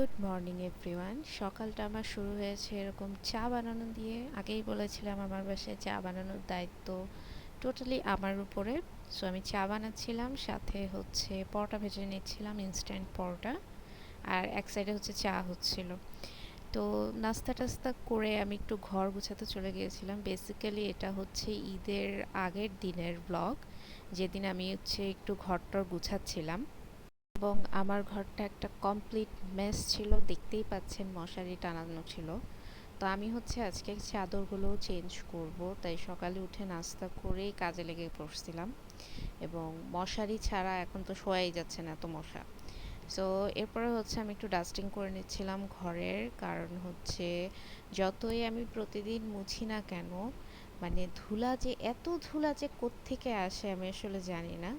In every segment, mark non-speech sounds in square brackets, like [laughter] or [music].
Good morning everyone সকালটা আমার শুরু হয়েছে এরকম চা বানানো দিয়ে। আগেই বলেছিলাম আমার বাসায় চা বানানোর দায়িত্ব টোটালি আমার উপরে। সো আমি চা বানাচ্ছিলাম, সাথে হচ্ছে পরোটা ভেজে নিচ্ছিলাম ইনস্ট্যান্ট পরোটা। আর এক সাইডে হচ্ছে চা হচ্ছিল। তো, নাস্তা টাস্তা করে আমি একটু ঘর গুছাতে চলে গিয়েছিলাম। বেসিক্যালি এটা হচ্ছে ঈদের আগের দিনের ব্লগ যেদিন আমি হচ্ছে একটু ঘরটর গুছাচ্ছিলাম। এবং আমার ঘরটা একটা কমপ্লিট মেস ছিল, দেখতেই পাচ্ছেন মশারি টানানো ছিল। তো আমি হচ্ছে আজকে চাদরগুলো চেঞ্জ করব, তাই সকালে উঠে নাস্তা করেই কাজে লেগে পড়ছিলাম। এবং মশারি ছাড়া এখন তো শোয়াই যাচ্ছে না এত মশা। সো এরপরে হচ্ছে আমি একটু ডাস্টিং করে নিচ্ছিলাম ঘরের, কারণ হচ্ছে যতই আমি প্রতিদিন মুছি না কেন মানে ধুলা যে, এত ধুলা যে কোত্থেকে আসে আমি আসলে জানি না।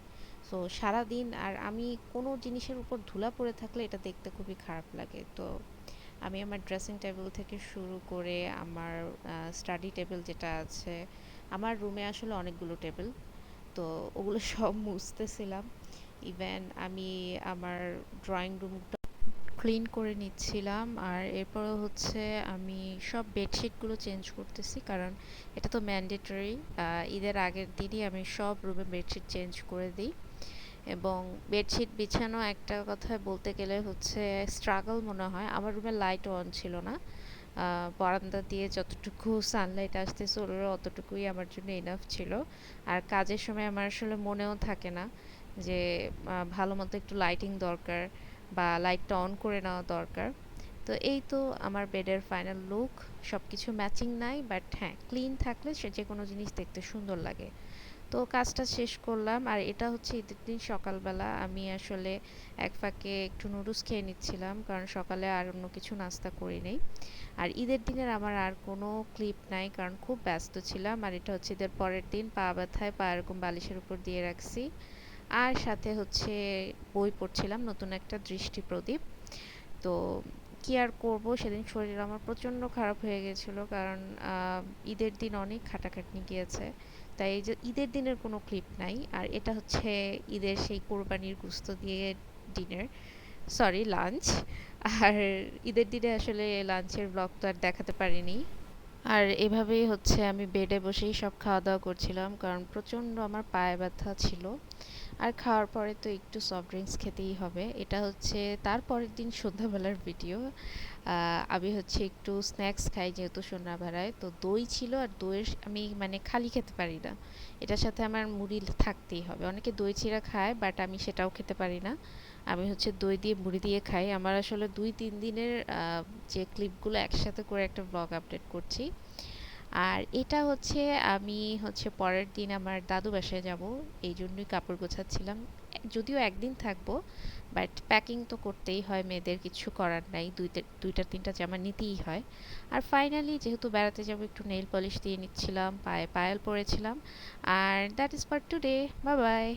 সো সারাদিন আর আমি কোনো জিনিসের উপর ধুলা পড়ে থাকলে এটা দেখতে খুবই খারাপ লাগে। তো, আমি আমার ড্রেসিং টেবিল থেকে শুরু করে আমার স্টাডি টেবিল যেটা আছে, আমার রুমে আসলে অনেকগুলো টেবিল তো ওগুলো [laughs] সব মুছতেছিলাম। ইভেন আমি আমার ড্রয়িং রুমটা ক্লিন করে নিচ্ছিলাম আর এরপর হচ্ছে আমি সব বেডশিটগুলো চেঞ্জ করতেছি কারণ এটা তো ম্যান্ডেটরি ঈদের আগের দিনই আমি সব রুমে বেডশিট চেঞ্জ করে দিই। এবং বেডশিট বিছানো একটা কথা বলতে গেলে হচ্ছে স্ট্রাগল মনে হয়। আমার রুমে লাইট অন ছিল না। বারান্দা দিয়ে যতটুকু সানলাইট আসতে আসতেছিল অতটুকুই আমার জন্য এনাফ ছিল। আর কাজের সময় আমার আসলে মনেও থাকে না যে ভালো মতো একটু লাইটিং দরকার বা লাইটটা অন করে নেওয়া দরকার। তো এই তো আমার বেডের ফাইনাল লুক সব কিছু ম্যাচিং নাই বাট হ্যাঁ ক্লিন থাকলে সে যে কোনো জিনিস দেখতে সুন্দর লাগে। তো কাজটা শেষ করলাম। আর এটা হচ্ছে ঈদের দিন সকালবেলা। আমি আসলে এক ফাঁকে একটু নুডলস খেয়ে নিচ্ছিলাম, কারণ সকালে আর অন্য কিছু নাস্তা করি নেই। আর ঈদের দিনের আমার আর কোনো ক্লিপ নাই, কারণ খুব ব্যস্ত ছিলাম। আর এটা হচ্ছে ঈদের পরের দিন, পা ব্যথায় পা এরকম বালিশের উপর দিয়ে রাখছি। আর সাথে হচ্ছে বই পড়ছিলাম, নতুন একটা দৃষ্টি প্রদীপ তো কি আর করব? সেদিন শরীর আমার প্রচণ্ড খারাপ হয়ে গেছিল কারণ ঈদের দিন অনেক খাটাখাটনি গিয়েছে। তাই এই যে ঈদের দিনের কোনো ক্লিপ নাই। আর এটা হচ্ছে ঈদের সেই কোরবানির গুস্ত দিয়ে ডিনার। Sorry, lunch. আর ঈদের দিনে আসলে লাঞ্চের ব্লগ তো আর দেখাতে পারিনি। আর এভাবেই হচ্ছে আমি বেডে বসেই সব খাওয়া দাওয়া করছিলাম কারণ প্রচণ্ড আমার পায়ে ব্যথা ছিল। আর খাওয়ার পরে তো একটু সফট ড্রিঙ্কস খেতেই হবে। এটা হচ্ছে তার পরের দিন সন্ধ্যাবেলার ভিডিও আমি হচ্ছে একটু স্ন্যাক্স খাই যেহেতু সন্ধ্যাবেলায়। তো দই ছিল আর দইয়ের আমি মানে খালি খেতে পারি না। এটার সাথে আমার মুড়ি থাকতেই হবে। অনেকে দই চিরা খায় বাট আমি সেটাও খেতে পারি না। আমি হচ্ছে দই দিয়ে মুড়ি দিয়ে খাই। আমার আসলে দুই, তিন দিনের যে ক্লিপগুলো একসাথে করে একটা ব্লগ আপডেট করছি আর এটা হচ্ছে আমি হচ্ছে পরের দিন আমার দাদু বাসায় যাব, এই জন্যই কাপড় গোছাচ্ছিলাম। যদিও একদিন থাকব বাট প্যাকিং তো করতেই হয়, মেয়েদের কিছু করার নাই, দুইটা দুইটা, তিনটা জামা নিতেই হয়। আর ফাইনালি যেহেতু বেড়াতে যাব, একটু নেল পলিশ দিয়ে নিচ্ছিলাম, পায়ে পায়েল পরেছিলাম। আর that is for today bye bye